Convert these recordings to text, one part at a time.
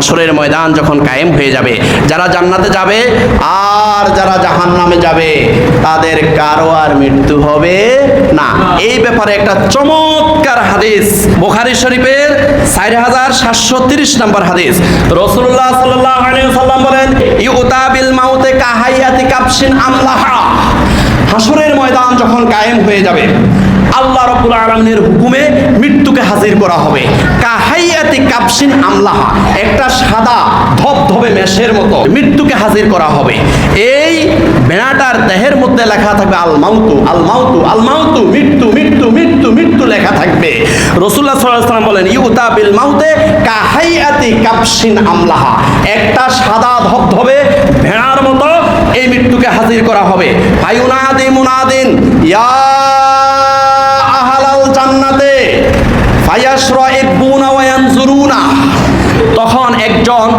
হাসরের ময়দান যখন কায়েম হয়ে যাবে, যারা জান্নাতে যাবে আর যারা জাহান নামে যাবে, তাদের কারও আর মৃত্যু হবে না। এই ব্যাপারে একটা চমৎকার হাদিস বুখারী শরীফের চার হাজার সাতশো তিরিশ নম্বর হাদিস। রসুল্লাহ সাল্লাহ সাল্লাম বলেন, ইউতা বিল মাউতে কাহাইয়াতি কাপসিন আমলাহা। হাসরের ময়দান যখন কায়েম হয়ে যাবে আল্লাহ রব্বুল আলমিনের হুকুমে মৃত্যুকে হাজির করা হবে। কাহাইয়াতি কাপসিন আমলাহা একটা সাদা ধবধবে মেষের মতো মৃত্যুকে হাজির করা হবে। এই বেড়াটার দেহের মধ্যে লেখা থাকবে, আল মাউতু আল মাউতু আল মাউতু, মৃত্যু মৃত্যু মৃত্যু মৃত্যু লেখা থাকবে। রসুল্লাহ সাল্লাম বলেন, ইউতা বিল মাউতে কাহাইয়াতি কাপসিন আমলাহা একটা সাদা ধবধবে ভেড়ার মতো এই মৃত্যুকে হাজির করা হবে। ফায়ুনাদি মুনাদিন, ইয়া আহালাল জান্নাতে ফায়াশরাইবুনা ওয়া ইয়ানজুরুনা তখন একজন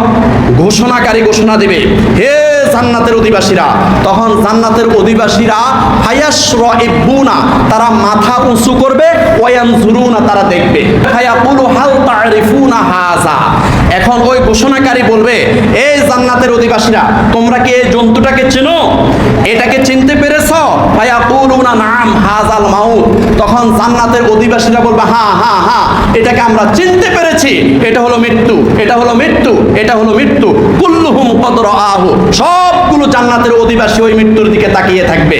ঘোষণাকারী ঘোষণা দেবে। হে জান্নাতের অধিবাসীরা। তখন জান্নাতের অধিবাসীরা, ফায়াশরাইবুনা, তারা মাথা উঁচু করবে ওয়ান জুরুনা তারা দেখবে। ফায়াকুলু, হাল তারিফুনা হাজা এখন ওই ঘোষণাকারী বলবে এই জান্নাতের অধিবাসীরা, তোমরা কি এই জন্তুটাকে চেনো? এটাকে চিনতে পেরেছ? ফায়াকুলুনা, নাম হাজাল মাউত। তখন জান্নাতের অধিবাসীরা বলবে, হা হা হা, এটাকে আমরা চিনতে পেরেছি। এটা হলো মৃত্যু, এটা হলো মৃত্যু, এটা হলো মৃত্যু। কুল্লুহুম কদর আহু সবগুলো জান্নাতের অধিবাসী ওই মৃত্যুর দিকে তাকিয়ে থাকবে।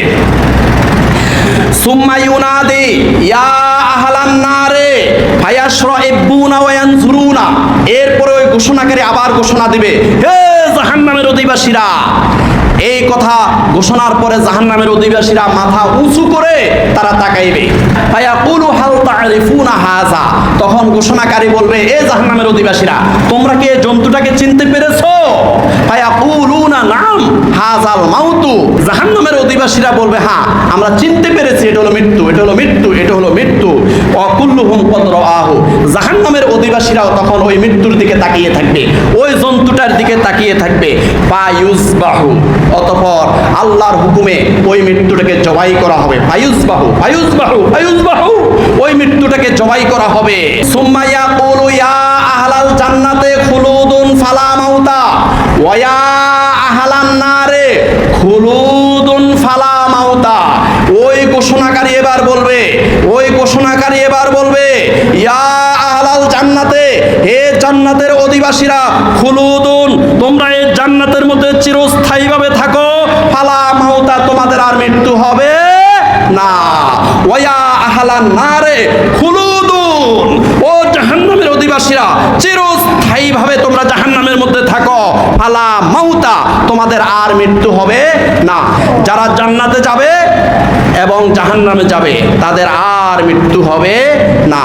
ইয়া আহলান নারে, ফায়াশরাইবুনা ওয়া ইয়ানজুরুনা। এরপরে ওই ঘোষণাকারী আবার ঘোষণা দিবে, হে জাহান্নামের অধিবাসীরা এই কথা ঘোষণার পরে জাহান্নামের অধিবাসীরা মাথা উঁচু করে তারা তাকাইবে। তখন ঘোষণাকারী বলবে, এ জাহান্নামের অধিবাসীরা, তোমরা কি জন্তুটাকে চিনতে পেরেছ? নাম হাজাল মাউতু। জাহান্নামের অধিবাসীরা বলবে হ্যাঁ আমরা চিনতে পেরেছি, এটা হলো মৃত্যু, এটা হলো মৃত্যু, এটা হলো মৃত্যু। অকুল্লুহুম কদর অধিবাসীরাও তখন ওই মৃত্যুর দিকে তাকিয়ে থাকবে। ওই জন্তুটার দিকে তাকিয়ে থাকবে। পায়ুস বাহু অতঃপর আল্লাহর হুকুমে ওই মৃত্যুটাকে জবাই করা হবে। পায়ুস বাহু পায়ুস বাহু পায়ুস বাহু ওই মৃত্যুটাকে জবাই করা হবে। সুম্মাইয়া কুলু আহলাল জান্নাতে খুলুদুন ফালা মাউতা। ওয়া আহলান নারে খুলুদুন ফালা মাউতা ওই ঘোষণাকারী এবার বলবে ওই ঘোষণাকারী এবার বলবে ইয়া আহলাল জান্নাতে, হে জান্নাতের অধিবাসীরা, খুলুদুন, তোমরা এই জান্নাতের মধ্যে চিরস্থায়ীভাবে থাকো। ফালা মাউতা, তোমাদের আর মৃত্যু হবে না। ওয়া আহলান নারে, খুলুদুন। ও জাহান্নামের অধিবাসীরা, চিরস্থায়ীভাবে তোমরা জাহান্নামের মধ্যে থাকো। ফালা মাউতা, তোমাদের আর মৃত্যু হবে না। যারা জান্নাতে যাবে এবং জাহান্নামে যাবে, তাদের আর মৃত্যু হবে না।